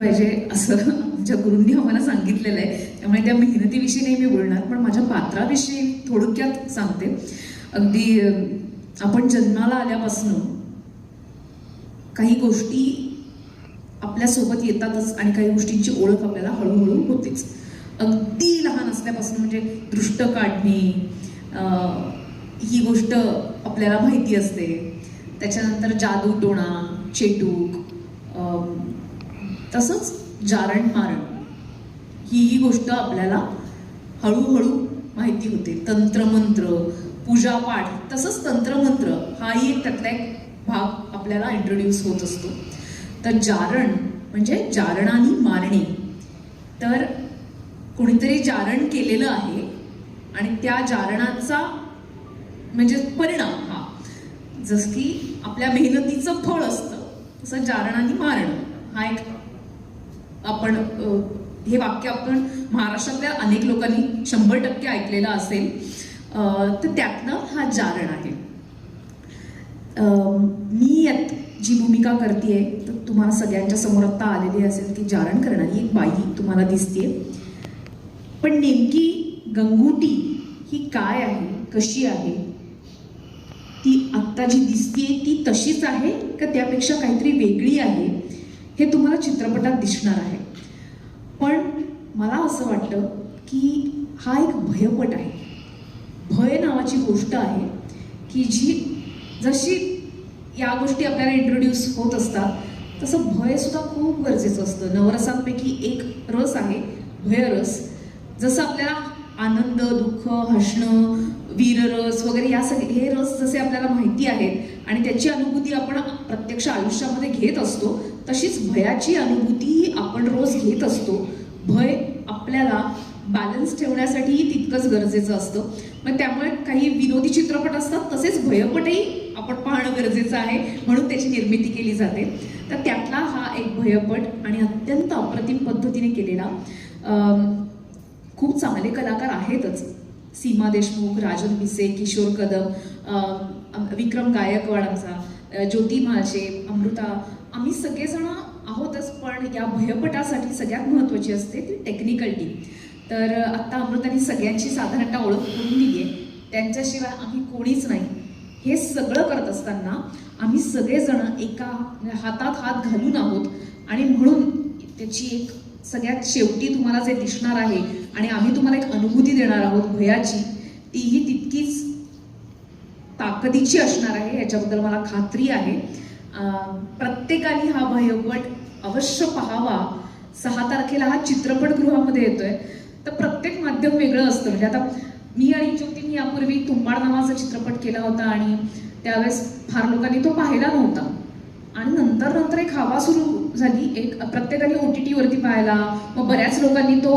पाहिजे असं आमच्या गुरूंनी आम्हाला सांगितलेलं आहे. त्यामुळे त्या मेहनतीविषयी नाही मी बोलणार पण माझ्या पात्राविषयी थोडक्यात सांगते. अगदी आपण जन्माला आल्यापासून काही गोष्टी आपल्यासोबत येतातच आणि काही गोष्टींची ओळख आपल्याला हळूहळू होतेच. अगदी लहान असल्यापासून म्हणजे दृष्ट काढणे ही गोष्ट आपल्याला माहिती असते. त्याच्यानंतर जादू टोणा चेटूक तसंच जारण मारण. ही ही गोष्ट आपल्याला हळूहळू माहिती होते. तंत्रमंत्र पूजापाठ तसंच तंत्रमंत्र हाही एक त्यातला एक भाग आपल्याला इंट्रोड्यूस होत असतो. तर जारण म्हणजे जारणाने मारणे. तर कोणीतरी जारण केलेलं आहे आणि त्या जारणाचा म्हणजे परिणाम हा. जसं की आपल्या मेहनतीचं फळ असतं तसं जारणाने मारणं हा एक आपण हे वाक्य आपण महाराष्ट्रातल्या अनेक लोकांनी शंभर टक्के ऐकलेलं असेल. तर त्यातनं हा जारण आहे. मी यात जी भूमिका करते तर तुम्हाला सगळ्यांच्या समोर आत्ता आलेली असेल की जारण करणारी एक बाई तुम्हाला दिसते पण नेमकी गंगुटी ही काय आहे कशी आहे? ती आत्ता जी दिसते ती तशीच आहे का त्यापेक्षा काहीतरी वेगळी आहे? हे तुम्हाला चित्रपटात दिसणार आहे. पण मला असं वाटतं की हा एक भयपट आहे. भय नावाची गोष्ट आहे की जी जशी या गोष्टी आपल्याला इंट्रोड्यूस होत असतात तसं भयसुद्धा खूप गरजेचं असतं. नवरसांपैकी एक रस आहे भयरस जसं आपल्याला आनंद दुःख हसणं वीररस वगैरे या सगळे हे रस जसे आपल्याला माहिती आहेत आणि त्याची अनुभूती आपण प्रत्यक्ष आयुष्यामध्ये घेत असतो तशीच भयाची अनुभूती आपण रोज घेत असतो. भय आपल्याला बॅलन्स ठेवण्यासाठीही तितकंच गरजेचं असतं. मग त्यामुळे काही विनोदी चित्रपट असतात तसेच भयपटही आपण पाहणं गरजेचं आहे म्हणून त्याची निर्मिती केली जाते. तर त्यातला हा एक भयपट आणि अत्यंत अप्रतिम पद्धतीने केलेला खूप चांगले कलाकार आहेतच. सीमा देशमुख राजन भिसे किशोर कदम विक्रम गायकवाडांचा आमचा ज्योती म्हाळशे अमृता आम्ही सगळेजण आहोतच पण या भयपटासाठी सगळ्यात महत्त्वाची असते ती टेक्निकल टीम तर आत्ता अमृतानी सगळ्यांची साधारणतः ओळख करून दिली आहे त्यांच्याशिवाय आम्ही कोणीच नाही. हे सगळं करत असताना आम्ही सगळेजण एका हातात हात घालून आहोत आणि म्हणून त्याची एक सगळ्यात शेवटी तुम्हाला जे दिसणार आहे आणि आम्ही तुम्हाला एक अनुभूती देणार आहोत भयाची तीही तितकीच ताकदीची असणार आहे याच्याबद्दल मला खात्री आहे. प्रत्येकाने हा भयवट अवश्य पाहावा. सहा तारखेला हा चित्रपटगृहामध्ये येतोय. तर प्रत्येक माध्यम वेगळं असतं. म्हणजे आता मी आणि ज्योतीने यापूर्वी तुंबाड नावाचा चित्रपट केला होता आणि त्यावेळेस फार लोकांनी तो पाहिला नव्हता. आणि नंतर नंतर एक हवा सुरू झाली. एक प्रत्येकाने ओ टी टीवरती पाहायला. मग बऱ्याच लोकांनी तो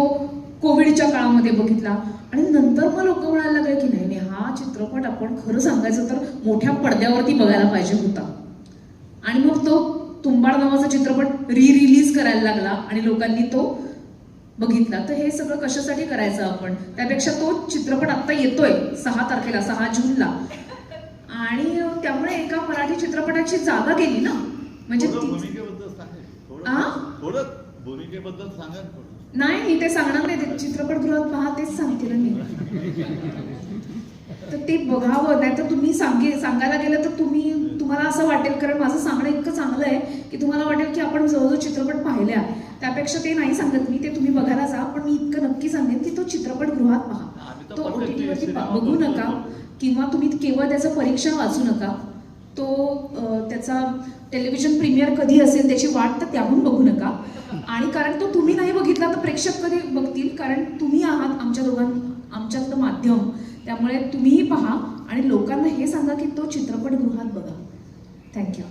कोविडच्या काळामध्ये बघितला. आणि नंतर मग लोक म्हणायला लागले की नाही नाही हा चित्रपट आपण खरं सांगायचं तर मोठ्या पडद्यावरती बघायला पाहिजे होता. आणि मग तो तुंबाड नावाचा चित्रपट री रिलीज करायला लागला आणि लोकांनी तो बघितला. तर हे सगळं कशासाठी करायचं आपण? त्यापेक्षा तो चित्रपट आता येतोय सहा तारखेला सहा जूनला. आणि त्यामुळे एका मराठी चित्रपटाची जागा गेली ना? म्हणजे भूमिकेबद्दल सांगा. नाही ते सांगणार नाही ते चित्रपटगृहात पहा तेच सांगते ना मी तर ते बघावं नाही तर तुम्ही सांगे सांगायला गेलं तर तुम्ही तुम्हाला असं वाटेल कारण माझं सांगणं इतकं चांगलं आहे की तुम्हाला वाटेल की आपण जवळजवळ चित्रपट पाहिल्या. त्यापेक्षा ते नाही सांगत मी ते तुम्ही बघायला जा पण मी इतकं नक्की सांगेन की तो चित्रपटगृहात पहा. तो ओ टी टीवरती बघू. नका किंवा तुम्ही केवळ त्याचं परीक्षा वाचू नका. तो त्याचा टेलिव्हिजन प्रीमियर कधी असेल त्याची वाट तर त्याहून बघू नका. आणि कारण तो तुम्ही नाही बघितला तर प्रेक्षक कधी बघतील. कारण तुम्ही आहात आमच्या दोघां आमच्यातलं माध्यम. त्यामुळे तुम्हीही पहा आणि लोकांना हे सांगा की तो चित्रपटगृहात बघा. थँक्यू